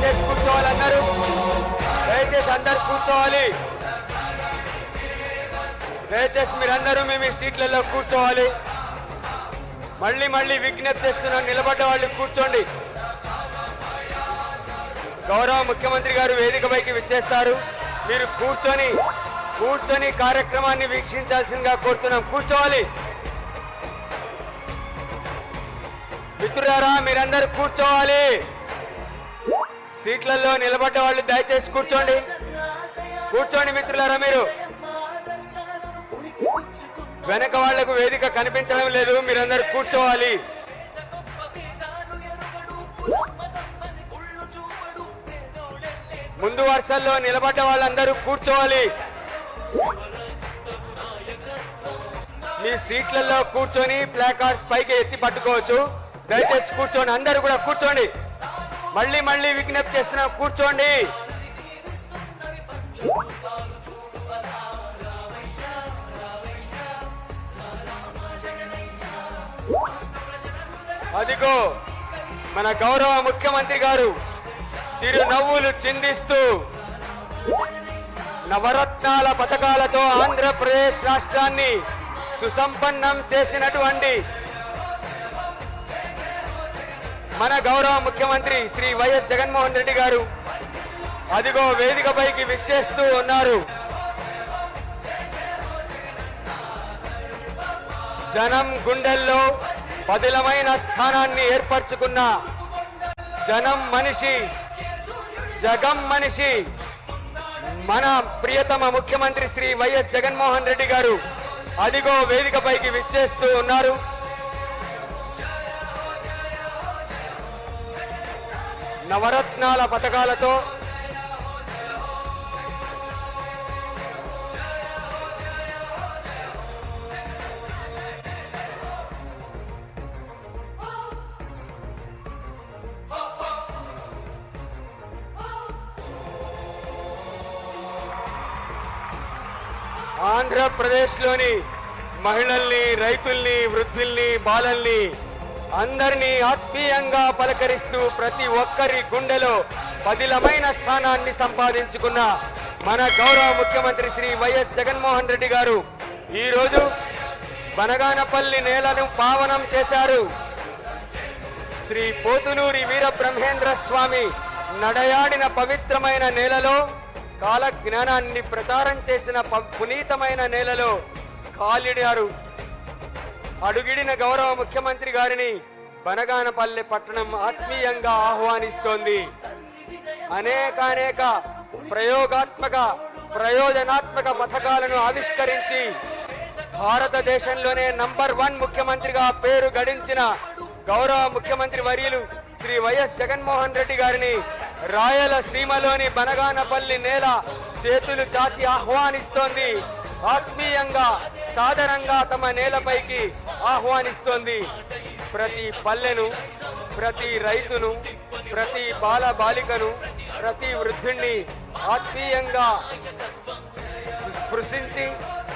దయచేసి కూర్చోవాలి అందరూ దయచేసి అందరు కూర్చోవాలి. దయచేసి మీరందరూ మీ మీ సీట్లలో కూర్చోవాలి. మళ్ళీ మళ్ళీ విజ్ఞప్తి చేస్తున్నాం నిలబడ్డ వాళ్ళు కూర్చోండి. గౌరవ ముఖ్యమంత్రి గారు వేదికపైకి విచ్చేస్తారు. మీరు కూర్చొని కూర్చొని కార్యక్రమాన్ని వీక్షించాల్సిందిగా కోరుతున్నాం. కూర్చోవాలి. మిత్రులారా మీరందరూ కూర్చోవాలి. సీట్లలో నిలబడ్డ వాళ్ళు దయచేసి కూర్చోండి. కూర్చోండి మిత్రులారా మీరు. వెనక వాళ్ళకు వేదిక కనిపించడం లేదు మీరందరూ కూర్చోవాలి. ముందు వరుసల్లో నిలబడ్డ వాళ్ళందరూ కూర్చోవాలి. మీ సీట్లలో కూర్చొని ప్లాకార్డ్స్ పైకి ఎత్తి పట్టుకోవచ్చు. దయచేసి కూర్చోండి అందరూ కూడా కూర్చోండి. మళ్ళీ మళ్ళీ విజ్ఞప్తి చేస్తున్నా కూర్చోండి. అదిగో మన గౌరవ ముఖ్యమంత్రి గారు చిరు నవ్వులు చిందిస్తూ నవరత్నాల పథకాలతో ఆంధ్రప్రదేశ్ రాష్ట్రాన్ని సుసంపన్నం చేసినటువంటి మన గౌరవ ముఖ్యమంత్రి శ్రీ వైఎస్ జగన్మోహన్ రెడ్డి గారు అదిగో వేదికపైకి విచ్చేస్తూ ఉన్నారు. జనం గుండెల్లో పదిలమైన స్థానాన్ని ఏర్పరచుకున్న జనం మనిషి జగం మనిషి మన ప్రియతమ ముఖ్యమంత్రి శ్రీ వైఎస్ జగన్మోహన్ రెడ్డి గారు అదిగో వేదికపైకి విచ్చేస్తూ ఉన్నారు. నవరత్నాల పథకాలతో ఆంధ్రప్రదేశ్లోని మహిళల్ని రైతుల్ని వృద్ధుల్ని బాలల్ని అందరినీ ఆత్మీయంగా పలకరిస్తూ ప్రతి ఒక్కరి గుండెలో పదిలమైన స్థానాన్ని సంపాదించుకున్న మన గౌరవ ముఖ్యమంత్రి శ్రీ వైఎస్ జగన్మోహన్ రెడ్డి గారు ఈరోజు బనగానపల్లి నేలను పావనం చేశారు. శ్రీ పోతులూరి వీర బ్రహ్మేంద్ర స్వామి నడయాడిన పవిత్రమైన నేలలో కాల జ్ఞానాన్ని ప్రచారం చేసిన పునీతమైన నేలలో కాలిడారు. అడుగిడిన గౌరవ ముఖ్యమంత్రి గారిని బనగానపల్లె పట్టణం ఆత్మీయంగా ఆహ్వానిస్తోంది. అనేకానేక ప్రయోగాత్మక ప్రయోజనాత్మక పథకాలను ఆవిష్కరించి భారతదేశంలోనే నంబర్ వన్ ముఖ్యమంత్రిగా పేరు గడించిన గౌరవ ముఖ్యమంత్రి వర్యులు శ్రీ వైఎస్ జగన్మోహన్ రెడ్డి గారిని రాయలసీమలోని బనగానపల్లి నేల చేతులు చాచి ఆహ్వానిస్తోంది. ఆత్మీయంగా సాదరంగా తమ నేలపైకి ఆహ్వానిస్తోంది. ప్రతి పల్లెను ప్రతి రైతును ప్రతి బాల బాలికను ప్రతి వృద్ధుణ్ణి ఆత్మీయంగా స్పృశించి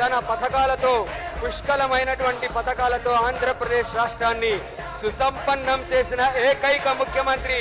తన పథకాలతో పుష్కలమైనటువంటి పథకాలతో ఆంధ్రప్రదేశ్ రాష్ట్రాన్ని సుసంపన్నం చేసిన ఏకైక ముఖ్యమంత్రి